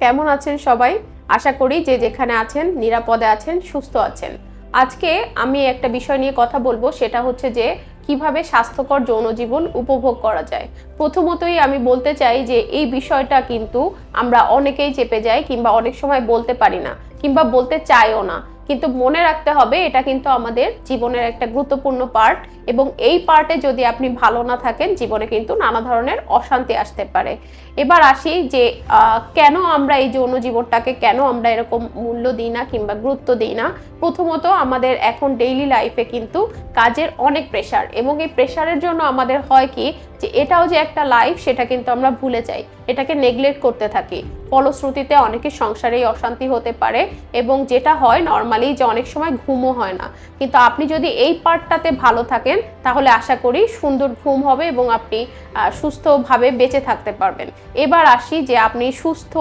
কেমন আছেন সবাই? আশা করি যে যেখানে আছেন, নিরাপদে আছেন, সুস্থ আছেন। আজকে আমি একটা বিষয় নিয়ে কথা বলব, সেটা হচ্ছে যে কীভাবে স্বাস্থ্যকর যৌন জীবন উপভোগ করা যায়। প্রথমতই আমি বলতে চাই যে এই বিষয়টা কিন্তু আমরা অনেকেই চেপে যাই কিংবা অনেক সময় বলতে পারি না। কিংবা বলতে চাইও না। কিন্তু মনে রাখতে হবে, এটা কিন্তু আমাদের জীবনের একটা গুরুত্বপূর্ণ পার্ট এবং এই পার্টে যদি আপনি ভালো না থাকেন, জীবনে কিন্তু নানা ধরনের অশান্তি আসতে পারে। এবার আসি যে কেন আমরা এই যৌন জীবনটাকে, কেন আমরা এরকম মূল্য দিই না কিংবা গুরুত্ব দিই না? প্রথমত আমাদের এখন ডেইলি লাইফে কিন্তু কাজের অনেক প্রেশার এবং এই প্রেশারের জন্য আমাদের হয় কি যে এটাও যে একটা লাইফ সেটা কিন্তু আমরা ভুলে যাই। এটাকে নেগলেক্ট করতে থাকি। ফলশ্রুতিতে অনেকের সংসারেই অশান্তি হতে পারে এবং যেটা হয় নর্মালি যে অনেক সময় ঘুমও হয় না। কিন্তু আপনি যদি এই পার্টটাতে ভালো থাকেন, তাহলে আশা করি সুন্দর ঘুম হবে এবং আপনি সুস্থভাবে বেঁচে থাকতে পারবেন। এবার আসি যে আপনি সুস্থ,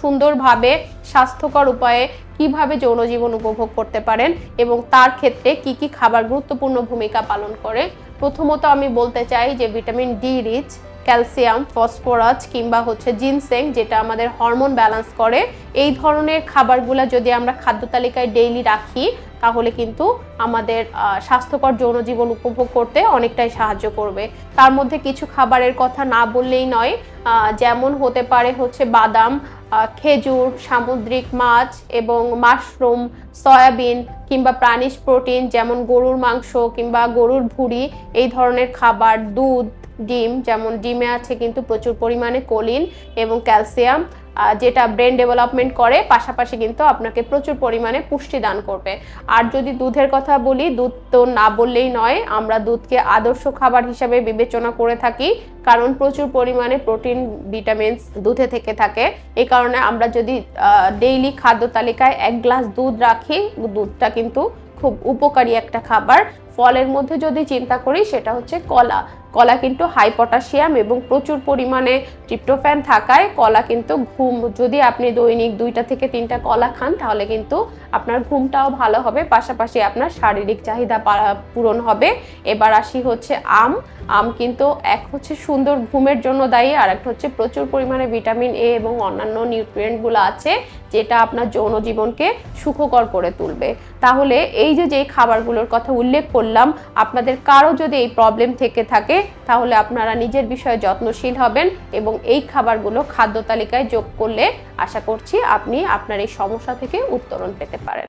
সুন্দরভাবে স্বাস্থ্যকর উপায়ে কীভাবে যৌন জীবন উপভোগ করতে পারেন এবং তার ক্ষেত্রে কি কি খাবার গুরুত্বপূর্ণ ভূমিকা পালন করে প্রথমত আমি বলতে চাই যে vitamin D rich calcium phosphorus কিংবা হচ্ছে জিনসেং যেটা আমাদের হরমোন ব্যালেন্স করে। এই ধরনের খাবারগুলো যদি আমরা খাদ্য তালিকায় ডেইলি রাখি তাহলে কিন্তু আমাদের স্বাস্থ্যকর যৌন জীবন উপভোগ করতে অনেকটাই সাহায্য করবে। তার মধ্যে কিছু খাবারের কথা না বললেই নয় যেমন হতে পারে হচ্ছে বাদাম খেজুর, সামুদ্রিক মাছ এবং মাশরুম, সয়াবিন কিংবা প্রাণীজ প্রোটিন যেমন গরুর মাংস কিংবা গরুর ভুঁড়ি, এই ধরনের খাবার, দুধ, ডিম, যেমন ডিমে আছে কিন্তু প্রচুর পরিমাণে কোলিন এবং ক্যালসিয়াম। যেটা ব্রেন ডেভেলপমেন্ট করে, পাশাপাশি কিন্তু আপনাকে প্রচুর পরিমাণে পুষ্টি দান করবে। আর যদি দুধের কথা বলি, দুধ তো না বললেই নয়, আমরা দুধকে আদর্শ খাবার হিসাবে বিবেচনা করে থাকি, কারণ প্রচুর পরিমাণে প্রোটিন ভিটামিনস দুধে থেকে থাকে। এই কারণে আমরা যদি ডেইলি খাদ্য তালিকায় এক গ্লাস দুধ রাখি, দুধটা কিন্তু খুব উপকারী একটা খাবার। ফলের মধ্যে যদি চিন্তা করি, সেটা হচ্ছে কলা। কলা কিন্তু হাই পটাশিয়াম এবং প্রচুর পরিমাণে ট্রিপ্টোফ্যান থাকায় কলা কিন্তু ঘুম। যদি আপনি দৈনিক দুইটা থেকে তিনটা কলা খান, তাহলে কিন্তু আপনার ঘুমটাও ভালো হবে, পাশাপাশি আপনার শারীরিক চাহিদা পূরণ হবে। এবার আসি হচ্ছে আম। আম কিন্তু এক হচ্ছে সুন্দর ঘুমের জন্য দায়ী, আর একটা হচ্ছে প্রচুর পরিমাণে ভিটামিন এ এবং অন্যান্য নিউট্রিয়েন্টগুলো আছে, যেটা আপনার যৌন জীবনকে সুখকর করে তুলবে। তাহলে এই যে যেই খাবারগুলোর কথা উল্লেখ করলাম, আপনাদের কারও যদি এই প্রবলেম থেকে থাকে তাহলে আপনারা নিজের বিষয়ে যত্নশীল হবেন এবং এই খাবারগুলো খাদ্য তালিকায় যোগ করলে আশা করছি আপনি আপনার এই সমস্যা থেকে উত্তরণ পেতে পারেন।